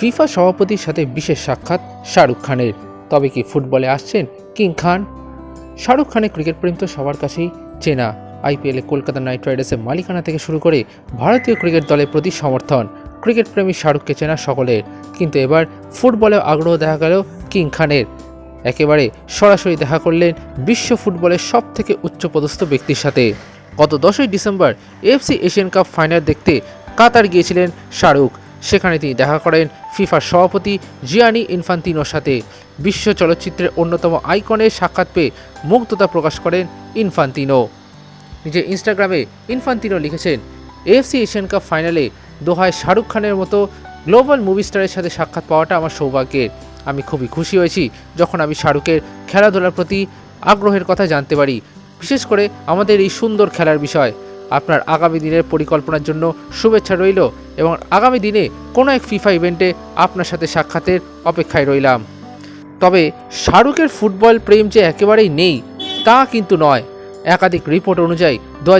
FIFA সভাপতির সাথে বিশেষ সাক্ষাৎ শাহরুখ খানের। তবে কি ফুটবলে আসছেন কিং খান? শাহরুখ খানের ক্রিকেট প্রেম তো সবার কাছেই চেনা। আইপিএলে কলকাতা নাইট রাইডার্সের মালিকানা থেকে শুরু করে ভারতীয় ক্রিকেট দলের প্রতি সমর্থন ক্রিকেট প্রেমী শাহরুখকে চেনা সকলের। কিন্তু এবার ফুটবলে আগ্রহ দেখা গেল কিং খানের। একেবারে সরাসরি দেখা করলেন বিশ্ব ফুটবলের সব থেকে উচ্চপদস্থ ব্যক্তির সাথে। গত দশই December FC Asian cup final দেখতে কাতার গিয়েছিলেন শাহরুখ। সেখানে তিনি দেখা করেন ফিফার সভাপতি জিয়ানি ইনফান্তিনোর সাথে। বিশ্ব চলচ্চিত্রের অন্যতম আইকনের সাক্ষাৎ পেয়ে মুগ্ধতা প্রকাশ করেন ইনফান্তিনো। নিজের ইনস্টাগ্রামে ইনফান্তিনো লিখেছেন, এএফসি এশিয়ান কাপ ফাইনালে দোহায় শাহরুখ খানের মতো গ্লোবাল মুভি স্টারের সাথে সাক্ষাৎ পাওয়াটা আমার সৌভাগ্যের। আমি খুবই খুশি হয়েছি যখন আমি শাহরুখের খেলাধুলার প্রতি আগ্রহের কথা জানতে পারি। বিশেষ করে আমাদের এই সুন্দর খেলার বিষয়। আপনার আগামী দিনের পরিকল্পনার জন্য শুভেচ্ছা রইল এবং আগামী দিনে কোনো এক ফিফা ইভেন্টে আপনার সাথে সাক্ষাতের অপেক্ষায় রইলাম। তবে শাহরুখের ফুটবল প্রেম যে একেবারেই নেই, তা কিন্তু নয়। একাধিক রিপোর্ট অনুযায়ী দু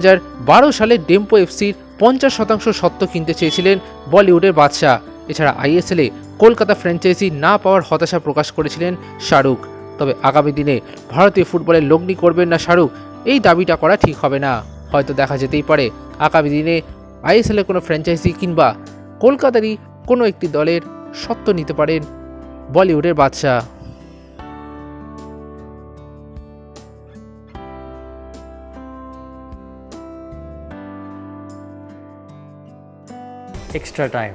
বারো সালে ডেম্পো এফসির পঞ্চাশ শতাংশ সত্ত্ব কিনতে চেয়েছিলেন বলিউডের বাদশাহ। এছাড়া আইএসএলে কলকাতা ফ্র্যাঞ্চাইজি না পাওয়ার হতাশা প্রকাশ করেছিলেন শাহরুখ। তবে আগামী দিনে ভারতীয় ফুটবলের লগ্নি করবেন না শাহরুখ, এই দাবিটা করা ঠিক হবে না। হয়তো দেখা যেতেই পারে আগামী দিনে আইএসএলের কোনো ফ্র্যাঞ্চাইজি কিংবা কলকাতারই কোনো একটি দলের সত্ত্ব নিতে পারেন বলিউডের বাদশাহ extra time.